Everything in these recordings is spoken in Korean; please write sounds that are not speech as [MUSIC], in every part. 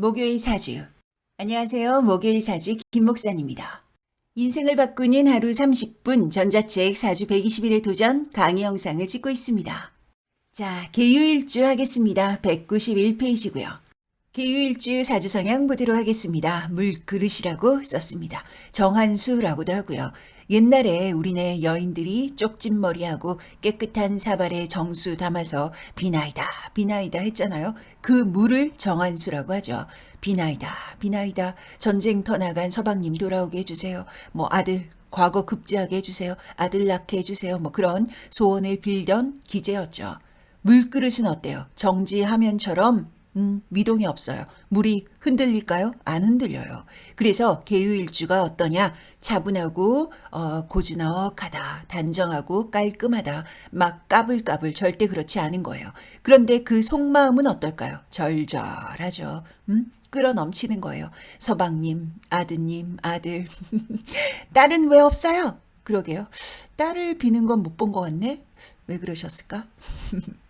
목요일 사주. 안녕하세요. 목요일 사주 김 목사입니다. 인생을 바꾸는 하루 30분 전자책 사주 121의 도전 강의 영상을 찍고 있습니다. 자, 개유일주 하겠습니다. 191페이지고요. 개유일주 사주 성향 보도록 하겠습니다. 물그릇이라고 썼습니다. 정한수라고도 하고요. 옛날에 우리네 여인들이 쪽진머리하고 깨끗한 사발에 정수 담아서 비나이다, 비나이다 했잖아요. 그 물을 정한수라고 하죠. 비나이다, 비나이다. 전쟁터 나간 서방님 돌아오게 해주세요. 뭐 아들 과거 급제하게 해주세요. 아들 낳게 해주세요. 뭐 그런 소원을 빌던 기제였죠. 물그릇은 어때요? 정지화면처럼 음, 미동이 없어요. 물이 흔들릴까요? 안 흔들려요. 그래서 개유일주가 어떠냐? 차분하고 어, 고즈넉하다, 단정하고 깔끔하다, 막 까불까불 절대 그렇지 않은 거예요. 그런데 그 속마음은 어떨까요? 절절하죠. 음? 끌어 넘치는 거예요. 서방님, 아드님, 아들. [LAUGHS] 딸은 왜 없어요? 그러게요. 딸을 비는 건 못 본 것 같네? 왜 그러셨을까? [LAUGHS]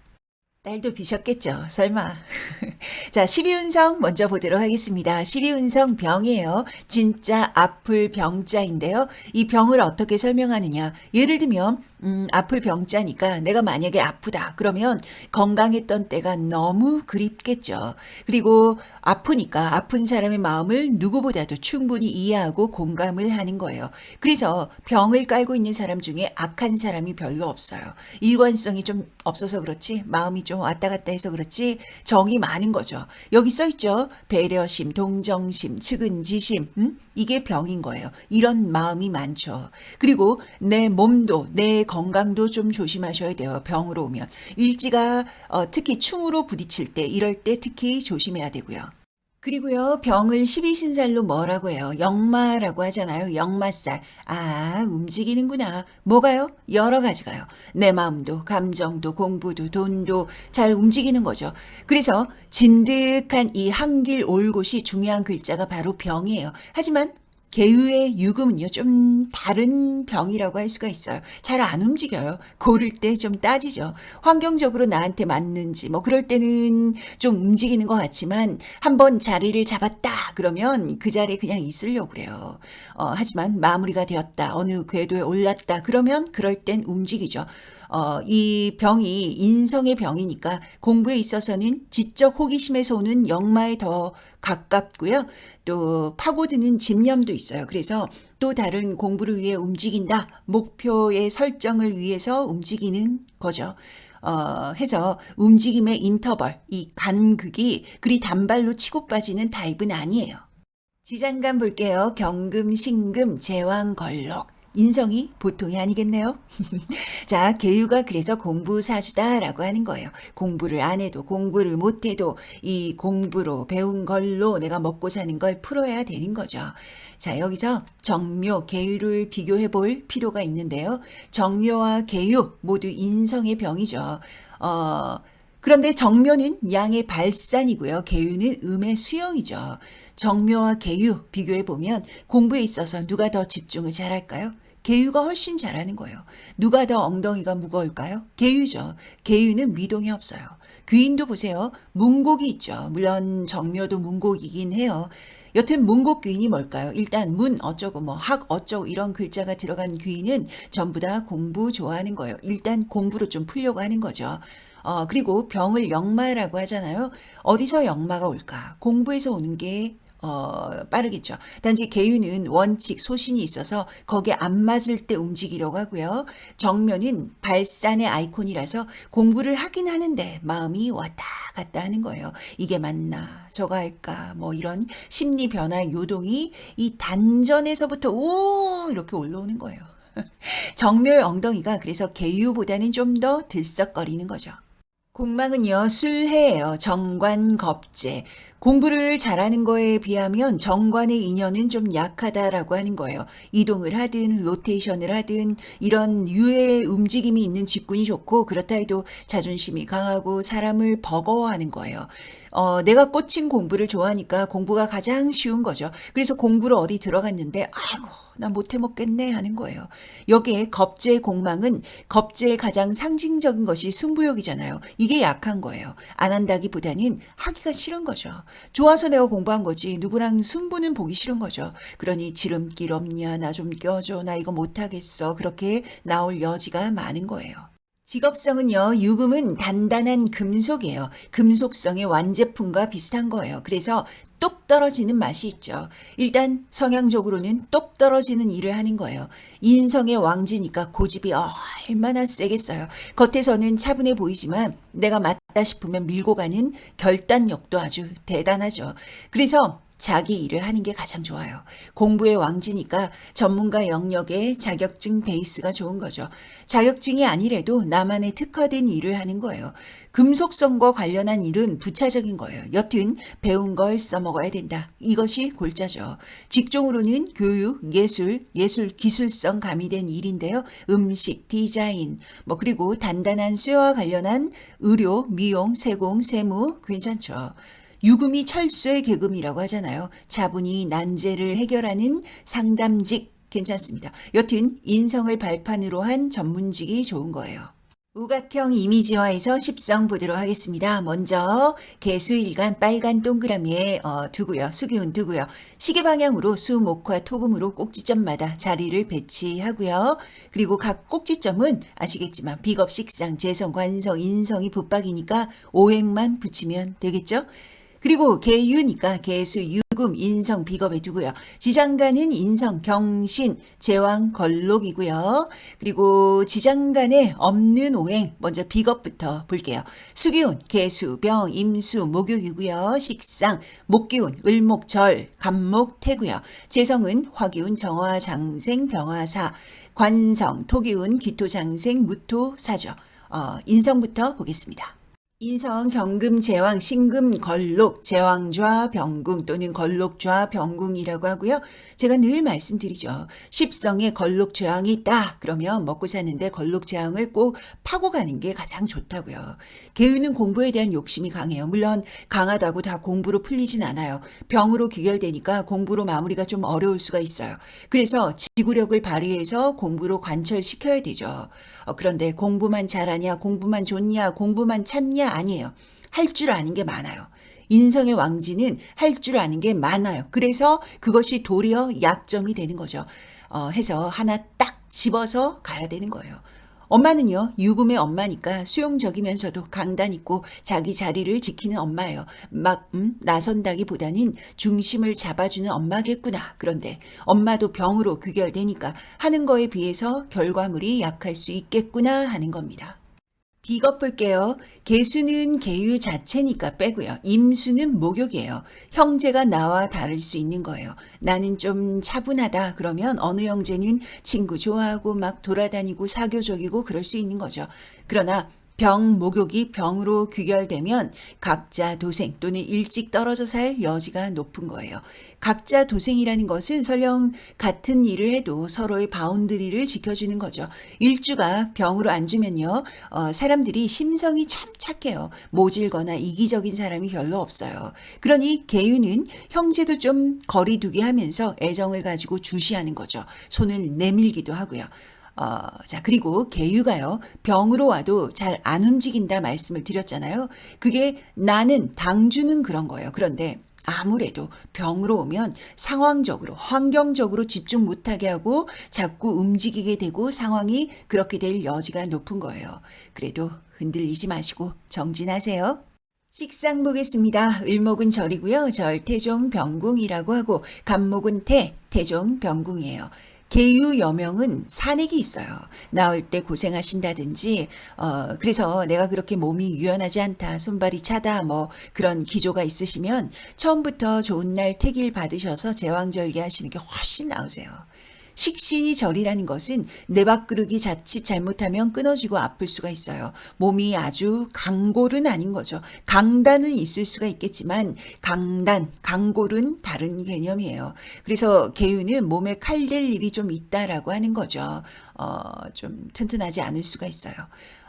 딸도 비셨겠죠. 설마. [LAUGHS] 자, 12운성 먼저 보도록 하겠습니다. 12운성 병이에요. 진짜 아플 병자인데요. 이 병을 어떻게 설명하느냐. 예를 들면, 음, 아플 병자니까 내가 만약에 아프다. 그러면 건강했던 때가 너무 그립겠죠. 그리고 아프니까 아픈 사람의 마음을 누구보다도 충분히 이해하고 공감을 하는 거예요. 그래서 병을 깔고 있는 사람 중에 악한 사람이 별로 없어요. 일관성이 좀 없어서 그렇지, 마음이 좀 왔다 갔다 해서 그렇지, 정이 많은 거죠. 여기 써 있죠. 배려심, 동정심, 측은지심, 음? 이게 병인 거예요. 이런 마음이 많죠. 그리고 내 몸도, 내 건강도 좀 조심하셔야 돼요. 병으로 오면. 일지가 어, 특히 충으로 부딪힐 때, 이럴 때 특히 조심해야 되고요. 그리고요, 병을 12신살로 뭐라고 해요? 역마라고 하잖아요. 역마살. 아, 움직이는구나. 뭐가요? 여러 가지가요. 내 마음도, 감정도, 공부도, 돈도 잘 움직이는 거죠. 그래서 진득한 이 한길 올 곳이 중요한 글자가 바로 병이에요. 하지만 개유의 유금은요, 좀 다른 병이라고 할 수가 있어요. 잘 안 움직여요. 고를 때 좀 따지죠. 환경적으로 나한테 맞는지, 뭐, 그럴 때는 좀 움직이는 것 같지만, 한번 자리를 잡았다, 그러면 그 자리에 그냥 있으려고 그래요. 어, 하지만 마무리가 되었다, 어느 궤도에 올랐다, 그러면 그럴 땐 움직이죠. 어, 이 병이 인성의 병이니까 공부에 있어서는 지적 호기심에서 오는 역마에 더 가깝고요. 또 파고드는 집념도 있어요. 그래서 또 다른 공부를 위해 움직인다. 목표의 설정을 위해서 움직이는 거죠. 어, 해서 움직임의 인터벌, 이 간극이 그리 단발로 치고 빠지는 타입은 아니에요. 지장간 볼게요. 경금, 신금, 제왕, 걸록. 인성이 보통이 아니겠네요. [LAUGHS] 자, 개유가 그래서 공부사주다라고 하는 거예요. 공부를 안 해도 공부를 못 해도 이 공부로 배운 걸로 내가 먹고 사는 걸 풀어야 되는 거죠. 자, 여기서 정묘, 개유를 비교해 볼 필요가 있는데요. 정묘와 개유 모두 인성의 병이죠. 어, 그런데 정묘는 양의 발산이고요. 개유는 음의 수영이죠. 정묘와 개유 비교해 보면 공부에 있어서 누가 더 집중을 잘할까요? 개유가 훨씬 잘하는 거예요. 누가 더 엉덩이가 무거울까요? 개유죠. 개유는 미동이 없어요. 귀인도 보세요. 문곡이 있죠. 물론 정묘도 문곡이긴 해요. 여튼 문곡 귀인이 뭘까요? 일단 문 어쩌고 뭐 학 어쩌고 이런 글자가 들어간 귀인은 전부 다 공부 좋아하는 거예요. 일단 공부로 좀 풀려고 하는 거죠. 어, 그리고 병을 역마라고 하잖아요. 어디서 역마가 올까? 공부에서 오는 게 어, 빠르겠죠. 단지 개유는 원칙, 소신이 있어서 거기에 안 맞을 때 움직이려고 하고요. 정면은 발산의 아이콘이라서 공부를 하긴 하는데 마음이 왔다 갔다 하는 거예요. 이게 맞나, 저거 할까, 뭐 이런 심리 변화의 요동이 이 단전에서부터 우 이렇게 올라오는 거예요. [LAUGHS] 정묘의 엉덩이가 그래서 개유보다는 좀 더 들썩거리는 거죠. 공망은요, 술해예요. 정관 겁제. 공부를 잘하는 거에 비하면 정관의 인연은 좀 약하다라고 하는 거예요. 이동을 하든 로테이션을 하든 이런 유의 움직임이 있는 직군이 좋고 그렇다 해도 자존심이 강하고 사람을 버거워하는 거예요. 어, 내가 꽂힌 공부를 좋아하니까 공부가 가장 쉬운 거죠. 그래서 공부를 어디 들어갔는데 아이고 나 못해 먹겠네 하는 거예요. 여기에 겁제 공망은 겁제의 가장 상징적인 것이 승부욕이잖아요. 이게 약한 거예요. 안 한다기보다는 하기가 싫은 거죠. 좋아서 내가 공부한 거지. 누구랑 승부는 보기 싫은 거죠. 그러니 지름길 없냐, 나 좀 껴줘, 나 이거 못하겠어. 그렇게 나올 여지가 많은 거예요. 직업성은요, 유금은 단단한 금속이에요. 금속성의 완제품과 비슷한 거예요. 그래서 똑 떨어지는 맛이 있죠. 일단 성향적으로는 똑 떨어지는 일을 하는 거예요. 인성의 왕지니까 고집이 얼마나 세겠어요. 겉에서는 차분해 보이지만 내가 맞다 싶으면 밀고 가는 결단력도 아주 대단하죠. 그래서 자기 일을 하는 게 가장 좋아요. 공부의 왕지니까 전문가 영역에 자격증 베이스가 좋은 거죠. 자격증이 아니래도 나만의 특화된 일을 하는 거예요. 금속성과 관련한 일은 부차적인 거예요. 여튼 배운 걸 써먹어야 된다. 이것이 골자죠. 직종으로는 교육, 예술, 예술 기술성 가미된 일인데요. 음식, 디자인, 뭐 그리고 단단한 쇠와 관련한 의료, 미용, 세공, 세무 괜찮죠. 유금이 철수의 계금이라고 하잖아요. 자분이 난제를 해결하는 상담직 괜찮습니다. 여튼 인성을 발판으로 한 전문직이 좋은 거예요. 우각형 이미지화에서 십성 보도록 하겠습니다. 먼저 개수일간 빨간 동그라미에 어, 두고요. 수기운 두고요. 시계 방향으로 수, 목화, 토금으로 꼭지점마다 자리를 배치하고요. 그리고 각 꼭지점은 아시겠지만 비겁, 식상, 재성, 관성, 인성이 붙박이니까 오행만 붙이면 되겠죠? 그리고 개유니까 개수, 유금, 인성, 비겁에 두고요. 지장간은 인성, 경신, 제왕, 걸록이고요. 그리고 지장간에 없는 오행, 먼저 비겁부터 볼게요. 수기운, 개수, 병, 임수, 목욕이고요. 식상, 목기운, 을목, 절, 간목, 태고요. 재성은 화기운, 정화, 장생, 병화사, 관성, 토기운, 기토 장생, 무토, 사죠. 어, 인성부터 보겠습니다. 인성, 경금, 제왕, 신금, 걸록, 제왕좌, 병궁 또는 걸록좌, 병궁이라고 하고요. 제가 늘 말씀드리죠. 십성에 걸록 제왕이 있다. 그러면 먹고 사는데 걸록 제왕을 꼭 파고 가는 게 가장 좋다고요. 개유는 공부에 대한 욕심이 강해요. 물론 강하다고 다 공부로 풀리진 않아요. 병으로 귀결되니까 공부로 마무리가 좀 어려울 수가 있어요. 그래서 지구력을 발휘해서 공부로 관철시켜야 되죠. 어, 그런데 공부만 잘하냐, 공부만 좋냐, 공부만 찾냐 아니에요. 할 줄 아는 게 많아요. 인성의 왕지는 할 줄 아는 게 많아요. 그래서 그것이 도리어 약점이 되는 거죠. 어, 해서 하나 딱 집어서 가야 되는 거예요. 엄마는요, 유금의 엄마니까 수용적이면서도 강단 있고 자기 자리를 지키는 엄마예요. 막, 음, 나선다기 보다는 중심을 잡아주는 엄마겠구나. 그런데 엄마도 병으로 귀결되니까 하는 거에 비해서 결과물이 약할 수 있겠구나 하는 겁니다. 비겁 볼게요. 개수는 개유 자체니까 빼고요. 임수는 목욕이에요. 형제가 나와 다를 수 있는 거예요. 나는 좀 차분하다 그러면 어느 형제는 친구 좋아하고 막 돌아다니고 사교적이고 그럴 수 있는 거죠. 그러나 병, 목욕이 병으로 귀결되면 각자 도생 또는 일찍 떨어져 살 여지가 높은 거예요. 각자 도생이라는 것은 설령 같은 일을 해도 서로의 바운드리를 지켜주는 거죠. 일주가 병으로 앉으면요, 어, 사람들이 심성이 참 착해요. 모질거나 이기적인 사람이 별로 없어요. 그러니 개유는 형제도 좀 거리두기 하면서 애정을 가지고 주시하는 거죠. 손을 내밀기도 하고요. 어, 자, 그리고 개유가요, 병으로 와도 잘 안 움직인다 말씀을 드렸잖아요. 그게 나는 당주는 그런 거예요. 그런데 아무래도 병으로 오면 상황적으로, 환경적으로 집중 못하게 하고 자꾸 움직이게 되고 상황이 그렇게 될 여지가 높은 거예요. 그래도 흔들리지 마시고 정진하세요. 식상 보겠습니다. 을목은 절이고요. 절 태종 병궁이라고 하고 간목은 태, 태종 병궁이에요. 개유 여명은 산액이 있어요. 나올 때 고생하신다든지, 어, 그래서 내가 그렇게 몸이 유연하지 않다, 손발이 차다, 뭐 그런 기조가 있으시면 처음부터 좋은 날 택일 받으셔서 제왕절개 하시는 게 훨씬 나으세요. 식신이 절이라는 것은 내 밥그릇이 자칫 잘못하면 끊어지고 아플 수가 있어요. 몸이 아주 강골은 아닌 거죠. 강단은 있을 수가 있겠지만 강단, 강골은 다른 개념이에요. 그래서 개유는 몸에 칼댈 일이 좀 있다라고 하는 거죠. 어, 좀 튼튼하지 않을 수가 있어요.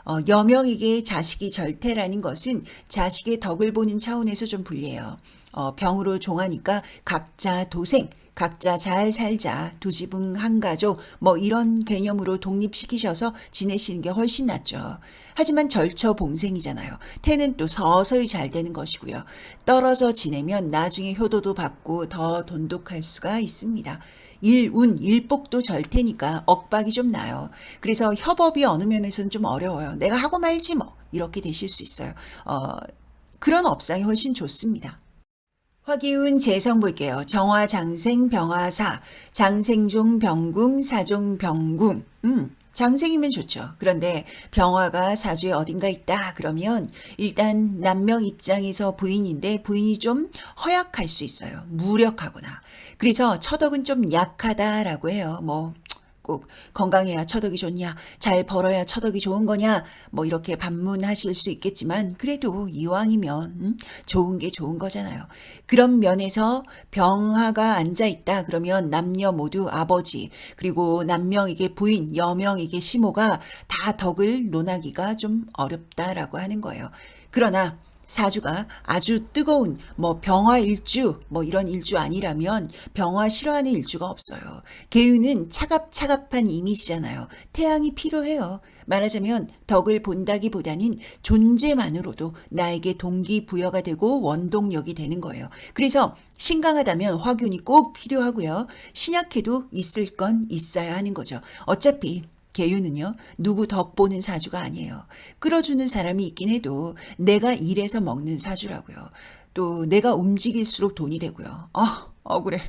어, 여명에게 자식이 절태라는 것은 자식의 덕을 보는 차원에서 좀 불리해요. 어, 병으로 종하니까 각자 도생, 각자 잘 살자, 두 지붕 한 가족, 뭐 이런 개념으로 독립시키셔서 지내시는 게 훨씬 낫죠. 하지만 절처 봉생이잖아요. 태는 또 서서히 잘 되는 것이고요. 떨어져 지내면 나중에 효도도 받고 더 돈독할 수가 있습니다. 일운, 일복도 절 테니까 억박이 좀 나요. 그래서 협업이 어느 면에서는 좀 어려워요. 내가 하고 말지 뭐 이렇게 되실 수 있어요. 어, 그런 업상이 훨씬 좋습니다. 화기운 재성 볼게요. 정화 장생 병화사 장생종 병궁 사종 병궁 음 장생이면 좋죠. 그런데 병화가 사주에 어딘가 있다 그러면 일단 남명 입장에서 부인인데 부인이 좀 허약할 수 있어요. 무력하거나. 그래서 처덕은 좀 약하다라고 해요. 뭐 꼭 건강해야 처덕이 좋냐, 잘 벌어야 처덕이 좋은 거냐, 뭐 이렇게 반문하실 수 있겠지만 그래도 이왕이면 음, 좋은 게 좋은 거잖아요. 그런 면에서 병화가 앉아 있다 그러면 남녀 모두 아버지 그리고 남명에게 부인, 여명에게 시모가 다 덕을 논하기가 좀 어렵다라고 하는 거예요. 그러나 사주가 아주 뜨거운 뭐 병화 일주 뭐 이런 일주 아니라면 병화 싫어하는 일주가 없어요. 개유는 차갑차갑한 이미지잖아요. 태양이 필요해요. 말하자면 덕을 본다기보다는 존재만으로도 나에게 동기부여가 되고 원동력이 되는 거예요. 그래서 신강하다면 화균이 꼭 필요하고요. 신약해도 있을 건 있어야 하는 거죠. 어차피 개유는요, 누구 덕 보는 사주가 아니에요. 끌어주는 사람이 있긴 해도 내가 일해서 먹는 사주라고요. 또 내가 움직일수록 돈이 되고요. 아, 억울해.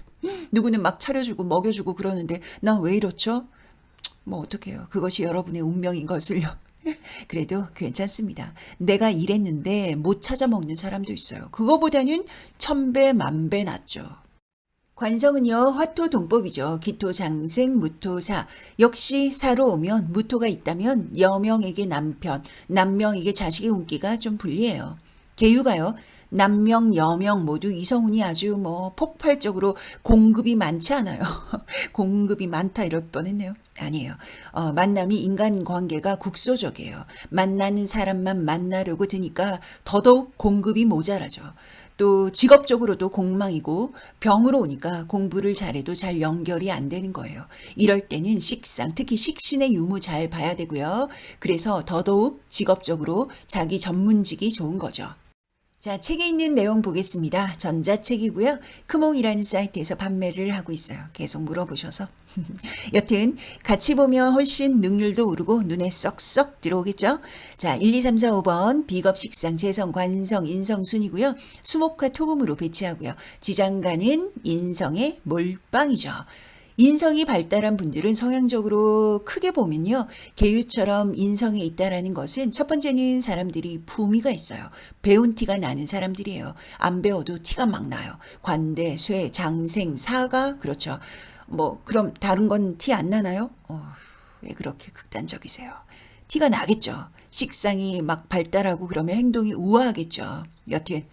누구는 막 차려주고 먹여주고 그러는데 난왜 이렇죠? 뭐 어떡해요. 그것이 여러분의 운명인 것을요. [LAUGHS] 그래도 괜찮습니다. 내가 일했는데 못 찾아 먹는 사람도 있어요. 그거보다는 천배 만배 낫죠. 관성은요, 화토 동법이죠. 기토 장생, 무토사. 역시 사로 오면 무토가 있다면 여명에게 남편, 남명에게 자식의 운기가 좀 불리해요. 계유가요, 남명, 여명 모두 이성운이 아주 뭐 폭발적으로 공급이 많지 않아요. [LAUGHS] 공급이 많다 이럴 뻔했네요. 아니에요. 어, 만남이 인간 관계가 국소적이에요. 만나는 사람만 만나려고 드니까 더더욱 공급이 모자라죠. 또 직업적으로도 공망이고 병으로 오니까 공부를 잘해도 잘 연결이 안 되는 거예요. 이럴 때는 식상, 특히 식신의 유무 잘 봐야 되고요. 그래서 더더욱 직업적으로 자기 전문직이 좋은 거죠. 자, 책에 있는 내용 보겠습니다. 전자책이고요. 크몽이라는 사이트에서 판매를 하고 있어요. 계속 물어보셔서. [LAUGHS] 여튼 같이 보면 훨씬 능률도 오르고 눈에 쏙쏙 들어오겠죠? 자, 1, 2, 3, 4, 5번 비겁 식상, 재성, 관성, 인성 순이고요. 수목화 토금으로 배치하고요. 지장간은 인성의 몰빵이죠. 인성이 발달한 분들은 성향적으로 크게 보면요. 개유처럼 인성에 있다라는 것은 첫 번째는 사람들이 품위가 있어요. 배운 티가 나는 사람들이에요. 안 배워도 티가 막 나요. 관대, 쇠, 장생, 사가 그렇죠. 뭐 그럼 다른 건 티 안 나나요? 어, 왜 그렇게 극단적이세요? 티가 나겠죠. 식상이 막 발달하고 그러면 행동이 우아하겠죠. 여튼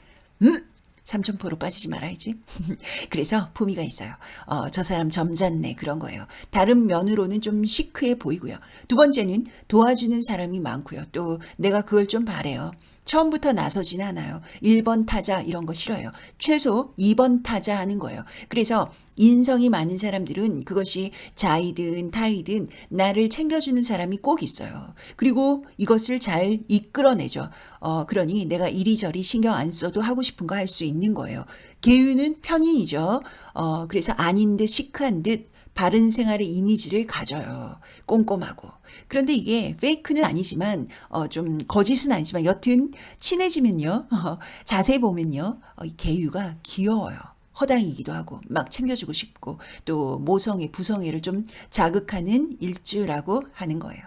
음 삼천포로 빠지지 말아야지. [LAUGHS] 그래서 품위가 있어요. 어, 저 사람 점잖네 그런 거예요. 다른 면으로는 좀 시크해 보이고요. 두 번째는 도와주는 사람이 많고요. 또 내가 그걸 좀 바래요. 처음부터 나서진 않아요. 1번 타자 이런 거 싫어요. 최소 2번 타자 하는 거예요. 그래서 인성이 많은 사람들은 그것이 자이든 타이든 나를 챙겨주는 사람이 꼭 있어요. 그리고 이것을 잘 이끌어내죠. 어, 그러니 내가 이리저리 신경 안 써도 하고 싶은 거 할 수 있는 거예요. 계유는 편인이죠. 어, 그래서 아닌 듯 시크한 듯 바른 생활의 이미지를 가져요. 꼼꼼하고. 그런데 이게 페이크는 아니지만 어, 좀 거짓은 아니지만 여튼 친해지면요. 어, 자세히 보면요. 어, 이 개유가 귀여워요. 허당이기도 하고 막 챙겨주고 싶고 또 모성애, 부성애를 좀 자극하는 일주라고 하는 거예요.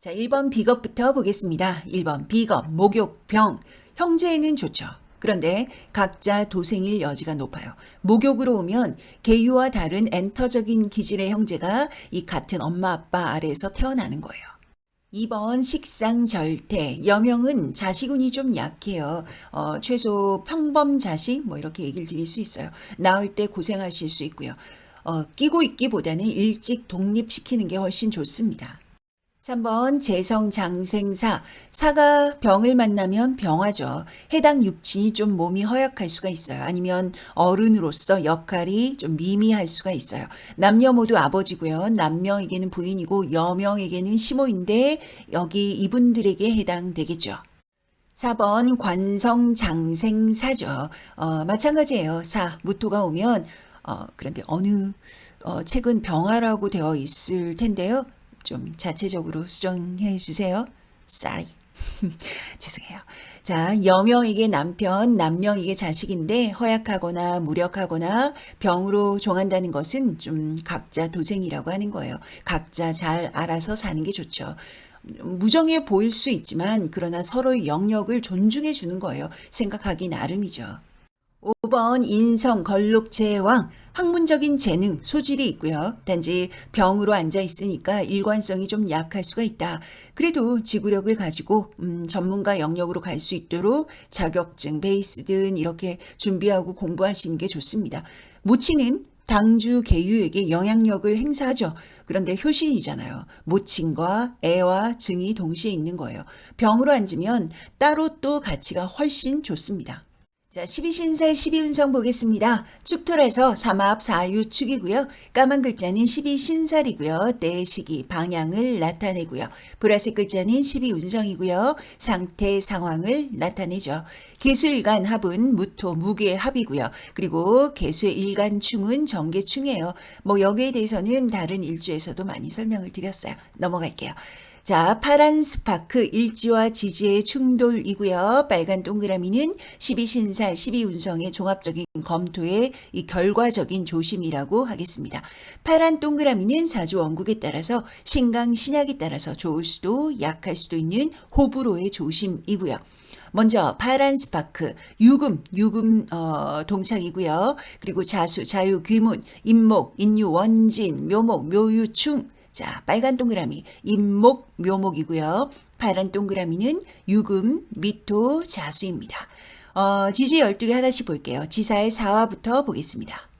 자, 1번 비겁부터 보겠습니다. 1번 비겁, 목욕, 병. 형제에는 좋죠. 그런데 각자 도생일 여지가 높아요. 목욕으로 오면 개유와 다른 엔터적인 기질의 형제가 이 같은 엄마 아빠 아래에서 태어나는 거예요. 2번 식상절대. 여명은 자식운이 좀 약해요. 어, 최소 평범 자식 뭐 이렇게 얘기를 드릴 수 있어요. 낳을 때 고생하실 수 있고요. 어, 끼고 있기보다는 일찍 독립시키는 게 훨씬 좋습니다. 3번 재성장생사. 사가 병을 만나면 병하죠. 해당 육친이 좀 몸이 허약할 수가 있어요. 아니면 어른으로서 역할이 좀 미미할 수가 있어요. 남녀 모두 아버지고요. 남명에게는 부인이고 여명에게는 시모인데 여기 이분들에게 해당되겠죠. 4번 관성장생사죠. 어, 마찬가지예요. 사, 무토가 오면 어, 그런데 어느 어, 책은 병화라고 되어 있을 텐데요. 좀 자체적으로 수정해 주세요. Sorry. [LAUGHS] 죄송해요. 자, 여명에게 남편, 남명에게 자식인데 허약하거나 무력하거나 병으로 종한다는 것은 좀 각자 도생이라고 하는 거예요. 각자 잘 알아서 사는 게 좋죠. 무정해 보일 수 있지만 그러나 서로의 영역을 존중해 주는 거예요. 생각하기 나름이죠. 5번 인성 걸록 제왕 학문적인 재능 소질이 있고요. 단지 병으로 앉아 있으니까 일관성이 좀 약할 수가 있다. 그래도 지구력을 가지고 음, 전문가 영역으로 갈 수 있도록 자격증 베이스든 이렇게 준비하고 공부하시는 게 좋습니다. 모치는 당주 계유에게 영향력을 행사하죠. 그런데 효신이잖아요. 모친과 애와 증이 동시에 있는 거예요. 병으로 앉으면 따로 또 가치가 훨씬 좋습니다. 자, 12신살 12운성 보겠습니다. 축토라서 삼합 사유축이고요. 까만 글자는 12신살이고요. 때의 시기, 방향을 나타내고요. 보라색 글자는 12운성이고요. 상태, 상황을 나타내죠. 개수일간 합은 무토, 무괴 합이고요. 그리고 개수의 일간 충은 정계충이에요. 뭐 여기에 대해서는 다른 일주에서도 많이 설명을 드렸어요. 넘어갈게요. 자, 파란 스파크 일지와 지지의 충돌이고요. 빨간 동그라미는 12신살, 12운성의 종합적인 검토의 이 결과적인 조심이라고 하겠습니다. 파란 동그라미는 사주 원국에 따라서 신강 신약에 따라서 좋을 수도 약할 수도 있는 호불호의 조심이고요. 먼저 파란 스파크, 유금, 유금 어, 동착이고요. 그리고 자수, 자유, 귀문, 임목, 인유, 원진, 묘목, 묘유충, 자, 빨간 동그라미 임목 묘목이고요. 파란 동그라미는 유금, 미토, 자수입니다. 어, 지지 12개 하나씩 볼게요. 지사의 사화부터 보겠습니다.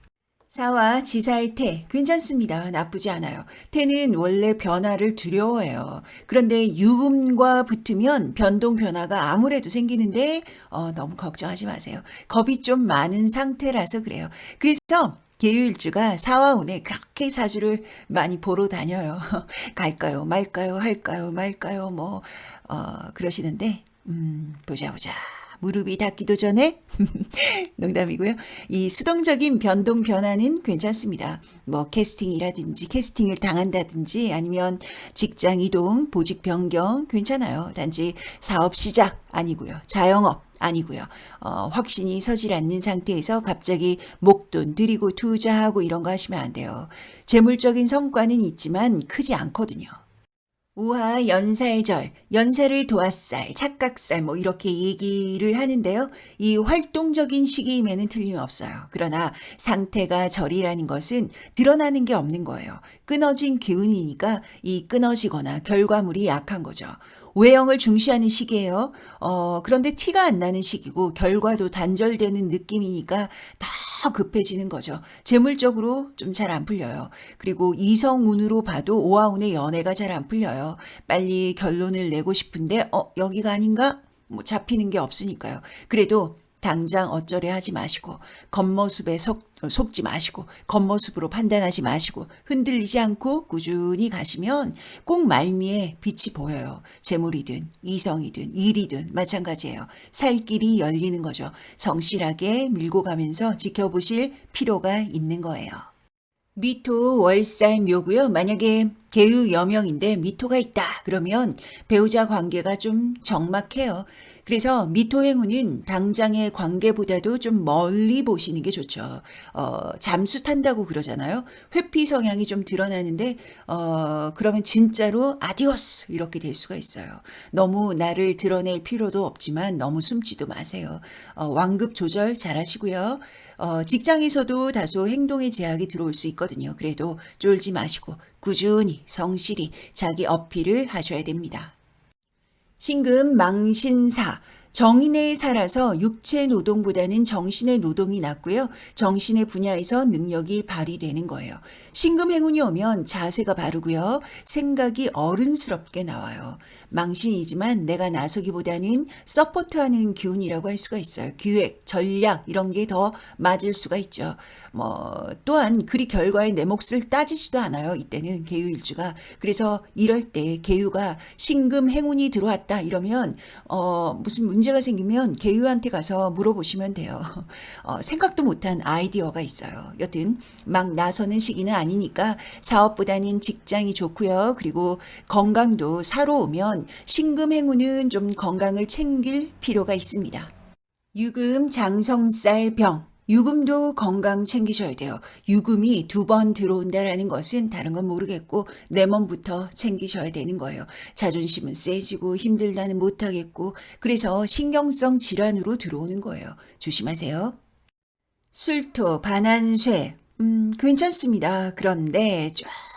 사와 지사의 태 괜찮습니다. 나쁘지 않아요. 태는 원래 변화를 두려워해요. 그런데 유금과 붙으면 변동 변화가 아무래도 생기는데 어, 너무 걱정하지 마세요. 겁이 좀 많은 상태라서 그래요. 그래서 계유일주가 사화운에 그렇게 사주를 많이 보러 다녀요. [LAUGHS] 갈까요, 말까요, 할까요, 말까요, 뭐, 어, 그러시는데, 음, 보자, 보자. 무릎이 닿기도 전에 [LAUGHS] 농담이고요. 이 수동적인 변동 변화는 괜찮습니다. 뭐 캐스팅이라든지 캐스팅을 당한다든지 아니면 직장 이동, 보직 변경 괜찮아요. 단지 사업 시작 아니고요. 자영업 아니고요. 어, 확신이 서질 않는 상태에서 갑자기 목돈 들이고 투자하고 이런 거 하시면 안 돼요. 재물적인 성과는 있지만 크지 않거든요. 우하 연살절, 연살을 도화살, 착각살 뭐 이렇게 얘기를 하는데요. 이 활동적인 시기임에는 틀림없어요. 그러나 상태가 절이라는 것은 드러나는 게 없는 거예요. 끊어진 기운이니까 이 끊어지거나 결과물이 약한 거죠. 외형을 중시하는 시기예요. 어, 그런데 티가 안 나는 시기고 결과도 단절되는 느낌이니까 더 급해지는 거죠. 재물적으로 좀 잘 안 풀려요. 그리고 이성운으로 봐도 오하운의 연애가 잘 안 풀려요. 빨리 결론을 내고 싶은데 어, 여기가 아닌가? 뭐 잡히는 게 없으니까요. 그래도 당장 어쩌래 하지 마시고 겉모습에 속, 속지 마시고 겉모습으로 판단하지 마시고 흔들리지 않고 꾸준히 가시면 꼭 말미에 빛이 보여요. 재물이든 이성이든 일이든 마찬가지예요. 살 길이 열리는 거죠. 성실하게 밀고 가면서 지켜보실 필요가 있는 거예요. 미토 월살 묘고요. 만약에 개유 여명인데 미토가 있다 그러면 배우자 관계가 좀 적막해요. 그래서 미토 행운은 당장의 관계보다도 좀 멀리 보시는 게 좋죠. 어, 잠수 탄다고 그러잖아요. 회피 성향이 좀 드러나는데 어, 그러면 진짜로 아디오스 이렇게 될 수가 있어요. 너무 나를 드러낼 필요도 없지만 너무 숨지도 마세요. 어, 완급 조절 잘 하시고요. 어, 직장에서도 다소 행동의 제약이 들어올 수 있거든요. 그래도 쫄지 마시고 꾸준히 성실히 자기 어필을 하셔야 됩니다. 신금 망신사 정인에 살아서 육체 노동보다는 정신의 노동이 낫고요. 정신의 분야에서 능력이 발휘되는 거예요. 신금 행운이 오면 자세가 바르고요. 생각이 어른스럽게 나와요. 망신이지만 내가 나서기보다는 서포트하는 기운이라고 할 수가 있어요. 기획, 전략 이런 게 더 맞을 수가 있죠. 뭐 또한 그리 결과에 내 몫을 따지지도 않아요. 이때는 개유일주가 그래서 이럴 때 개유가 신금 행운이 들어왔다 이러면 어 무슨 문제가 생기면 개유한테 가서 물어보시면 돼요. [LAUGHS] 어, 생각도 못한 아이디어가 있어요. 여튼 막 나서는 시기는 아니니까 사업보다는 직장이 좋고요. 그리고 건강도 사러 오면 신금 행운은 좀 건강을 챙길 필요가 있습니다. 유금, 장성쌀, 병. 유금도 건강 챙기셔야 돼요. 유금이 두 번 들어온다라는 것은 다른 건 모르겠고 내 몸부터 챙기셔야 되는 거예요. 자존심은 세지고 힘들다는 못하겠고 그래서 신경성 질환으로 들어오는 거예요. 조심하세요. 술토, 반한쇠. 음, 괜찮습니다. 그런데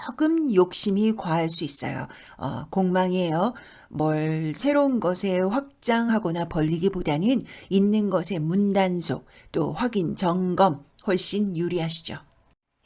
조금 욕심이 과할 수 있어요. 어, 공망이에요. 뭘 새로운 것에 확장하거나 벌리기보다는 있는 것의 문단속, 또 확인, 점검 훨씬 유리하시죠.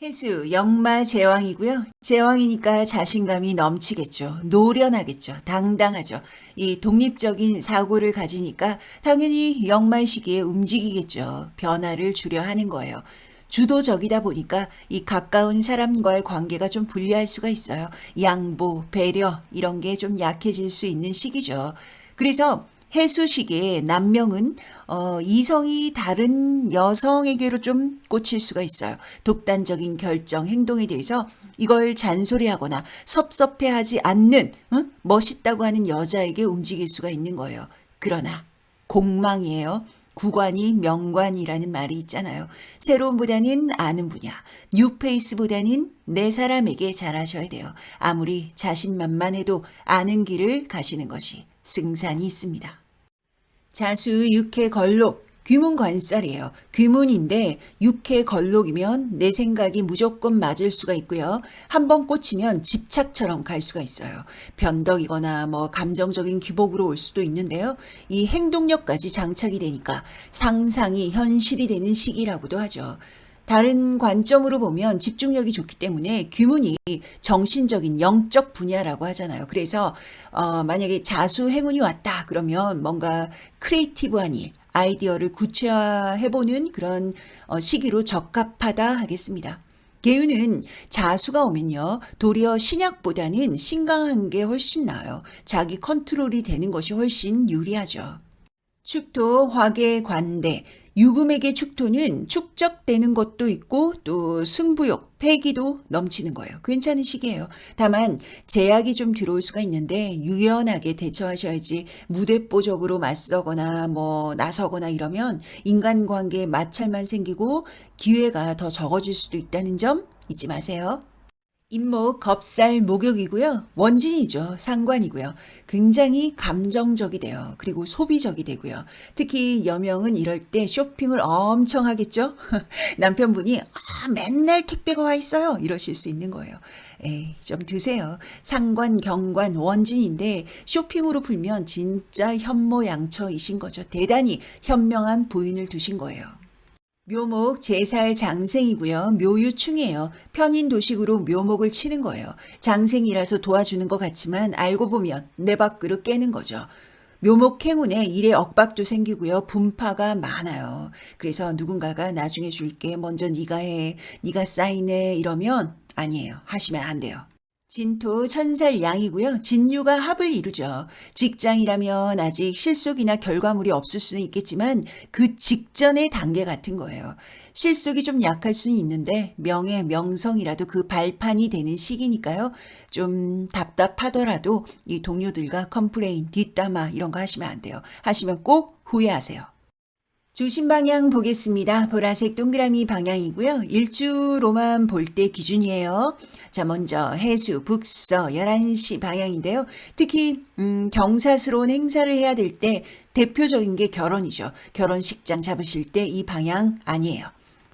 해수, 역마 제왕이고요. 제왕이니까 자신감이 넘치겠죠. 노련하겠죠. 당당하죠. 이 독립적인 사고를 가지니까 당연히 역말 시기에 움직이겠죠. 변화를 주려 하는 거예요. 주도적이다 보니까 이 가까운 사람과의 관계가 좀 불리할 수가 있어요. 양보, 배려 이런 게 좀 약해질 수 있는 시기죠. 그래서 해수 시기에 남명은 어, 이성이 다른 여성에게로 좀 꽂힐 수가 있어요. 독단적인 결정, 행동에 대해서 이걸 잔소리하거나 섭섭해하지 않는 응? 멋있다고 하는 여자에게 움직일 수가 있는 거예요. 그러나 공망이에요. 구관이 명관이라는 말이 있잖아요. 새로운 보다는 아는 분야, 뉴페이스보다는 내 사람에게 잘하셔야 돼요. 아무리 자신만만해도 아는 길을 가시는 것이 승산이 있습니다. 자수 육회 걸록 귀문 관살이에요. 귀문인데 육회 걸록이면 내 생각이 무조건 맞을 수가 있고요. 한번 꽂히면 집착처럼 갈 수가 있어요. 변덕이거나 뭐 감정적인 기복으로 올 수도 있는데요. 이 행동력까지 장착이 되니까 상상이 현실이 되는 시기라고도 하죠. 다른 관점으로 보면 집중력이 좋기 때문에 귀문이 정신적인 영적 분야라고 하잖아요. 그래서 어, 만약에 자수 행운이 왔다 그러면 뭔가 크리에이티브한 일, 아이디어를 구체화해보는 그런 어, 시기로 적합하다 하겠습니다. 개유는 자수가 오면요. 도리어 신약보다는 신강한 게 훨씬 나아요. 자기 컨트롤이 되는 것이 훨씬 유리하죠. 축토, 화계, 관대. 유금에게 축토는 축적되는 것도 있고 또 승부욕, 패기도 넘치는 거예요. 괜찮은 시기예요. 다만 제약이 좀 들어올 수가 있는데 유연하게 대처하셔야지 무대뽀적으로 맞서거나 뭐 나서거나 이러면 인간관계에 마찰만 생기고 기회가 더 적어질 수도 있다는 점 잊지 마세요. 임목, 겁살, 목욕이고요. 원진이죠. 상관이고요. 굉장히 감정적이 돼요. 그리고 소비적이 되고요. 특히 여명은 이럴 때 쇼핑을 엄청 하겠죠? [LAUGHS] 남편분이 아, 맨날 택배가 와 있어요. 이러실 수 있는 거예요. 에이, 좀 드세요. 상관, 경관, 원진인데 쇼핑으로 풀면 진짜 현모양처이신 거죠. 대단히 현명한 부인을 두신 거예요. 묘목 제살 장생이고요. 묘유충이에요. 편인 도식으로 묘목을 치는 거예요. 장생이라서 도와주는 것 같지만 알고 보면 내 밥그릇 깨는 거죠. 묘목 행운에 일에 억박도 생기고요. 분파가 많아요. 그래서 누군가가 나중에 줄게 먼저 네가 해. 네가 사인해 이러면 아니에요. 하시면 안 돼요. 진토 천살 양이고요. 진유가 합을 이루죠. 직장이라면 아직 실속이나 결과물이 없을 수는 있겠지만 그 직전의 단계 같은 거예요. 실속이 좀 약할 수는 있는데 명예, 명성이라도 그 발판이 되는 시기니까요. 좀 답답하더라도 이 동료들과 컴플레인, 뒷담화 이런 거 하시면 안 돼요. 하시면 꼭 후회하세요. 중심 방향 보겠습니다. 보라색 동그라미 방향이고요. 일주로만 볼 때 기준이에요. 자, 먼저 해수, 북서 11시 방향인데요. 특히 음, 경사스러운 행사를 해야 될 때 대표적인 게 결혼이죠. 결혼식장 잡으실 때 이 방향 아니에요.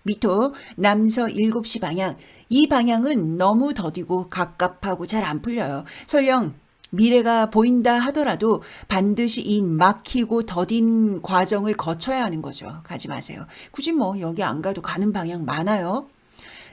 미토 남서 7시 방향. 이 방향은 너무 더디고 갑갑하고 잘 안 풀려요. 설령 미래가 보인다 하더라도 반드시 이 막히고 더딘 과정을 거쳐야 하는 거죠. 가지 마세요. 굳이 뭐 여기 안 가도 가는 방향 많아요.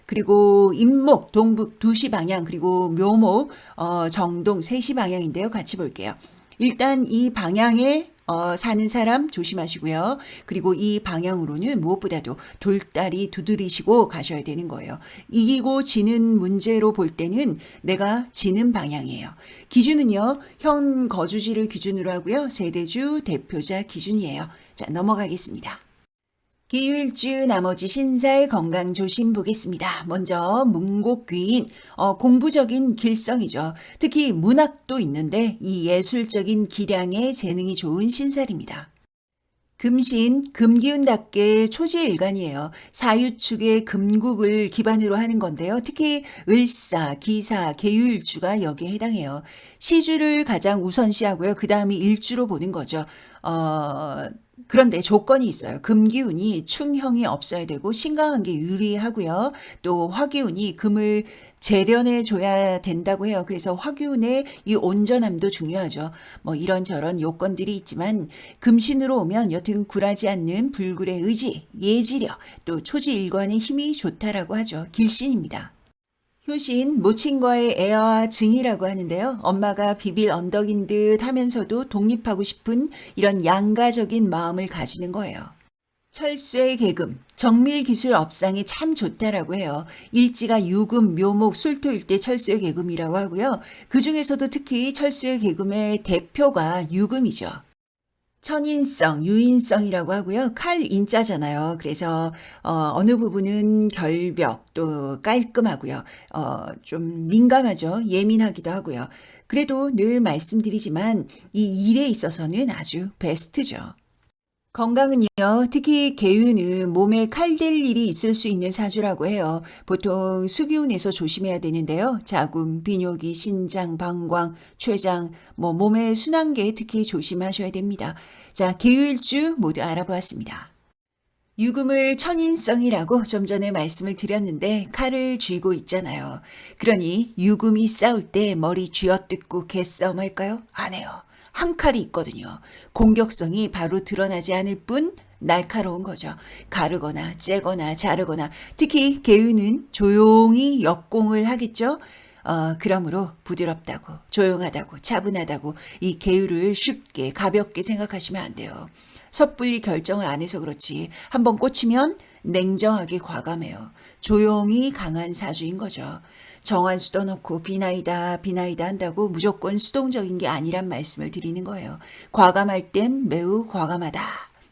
그리고 임목, 동북 2시 방향, 그리고 묘목, 어, 정동 3시 방향인데요. 같이 볼게요. 일단 이 방향에 어, 사는 사람 조심하시고요. 그리고 이 방향으로는 무엇보다도 돌다리 두드리시고 가셔야 되는 거예요. 이기고 지는 문제로 볼 때는 내가 지는 방향이에요. 기준은요, 현 거주지를 기준으로 하고요. 세대주 대표자 기준이에요. 자, 넘어가겠습니다. 기율주 나머지 신살 건강 조심 보겠습니다. 먼저 문곡귀인 어, 공부적인 길성이죠. 특히 문학도 있는데 이 예술적인 기량에 재능이 좋은 신살입니다. 금신, 금기운답게 초지일관이에요. 사유축의 금국을 기반으로 하는 건데요. 특히 을사, 기사, 계유일주가 여기에 해당해요. 시주를 가장 우선시하고요. 그 다음이 일주로 보는 거죠. 어, 그런데 조건이 있어요. 금기운이 충형이 없어야 되고 신강한 게 유리하고요. 또 화기운이 금을 재련해 줘야 된다고 해요. 그래서 화기운의 이 온전함도 중요하죠. 뭐 이런저런 요건들이 있지만 금신으로 오면 여튼 굴하지 않는 불굴의 의지, 예지력, 또 초지일관의 힘이 좋다라고 하죠. 길신입니다. 효신, 모친과의 애와 증이라고 하는데요. 엄마가 비빌 언덕인 듯 하면서도 독립하고 싶은 이런 양가적인 마음을 가지는 거예요. 철수의 계금, 정밀 기술 업상이 참 좋다라고 해요. 일지가 유금, 묘목, 술토일 때 철수의 계금이라고 하고요. 그 중에서도 특히 철수의 계금의 대표가 유금이죠. 천인성, 유인성이라고 하고요. 칼 인자잖아요. 그래서 어, 어느 부분은 결벽 또 깔끔하고요. 어, 좀 민감하죠. 예민하기도 하고요. 그래도 늘 말씀드리지만 이 일에 있어서는 아주 베스트죠. 건강은요, 특히 개유는 몸에 칼댈 일이 있을 수 있는 사주라고 해요. 보통 수기운에서 조심해야 되는데요. 자궁, 비뇨기, 신장, 방광, 췌장, 뭐 몸의 순환계 특히 조심하셔야 됩니다. 자, 개유일주 모두 알아보았습니다. 유금을 천인성이라고 좀 전에 말씀을 드렸는데 칼을 쥐고 있잖아요. 그러니 유금이 싸울 때 머리 쥐어뜯고 개싸움 할까요? 안 해요. 한 칼이 있거든요. 공격성이 바로 드러나지 않을 뿐 날카로운 거죠. 가르거나 째거나 자르거나 특히 개유는 조용히 역공을 하겠죠. 어, 그러므로 부드럽다고 조용하다고 차분하다고 이 개유를 쉽게 가볍게 생각하시면 안 돼요. 섣불리 결정을 안 해서 그렇지 한번 꽂히면 냉정하게 과감해요. 조용히 강한 사주인 거죠. 정한 수도 넣고 비나이다 비나이다 한다고 무조건 수동적인 게 아니란 말씀을 드리는 거예요. 과감할 땐 매우 과감하다.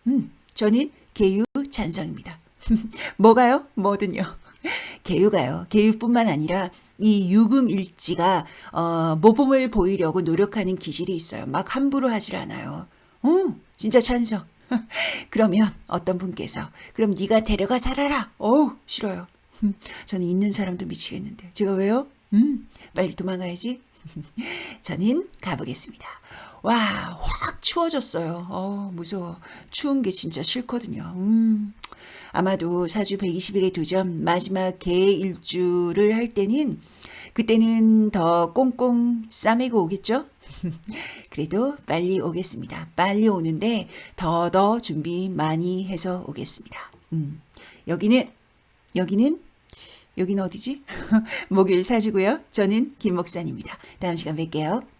음, 저는 개유 찬성입니다. [LAUGHS] 뭐가요? 뭐든요. [LAUGHS] 개유가요. 개유뿐만 아니라 이 유금 일지가 어, 모범을 보이려고 노력하는 기질이 있어요. 막 함부로 하질 않아요. 어, 진짜 찬성. [LAUGHS] 그러면 어떤 분께서 그럼 네가 데려가 살아라. 어우 싫어요. 음, 저는 있는 사람도 미치겠는데 제가 왜요? 음 빨리 도망가야지. [LAUGHS] 저는 가보겠습니다. 와, 확 추워졌어요. 어, 무서워. 추운 게 진짜 싫거든요. 음. 아마도 사주 120일의 도전 마지막 개 일주를 할 때는 그때는 더 꽁꽁 싸매고 오겠죠? [LAUGHS] 그래도 빨리 오겠습니다. 빨리 오는데 더더 준비 많이 해서 오겠습니다. 음. 여기는 여기는 여기는 어디지? [LAUGHS] 목요일 사주고요. 저는 김 목사입니다. 다음 시간 뵐게요.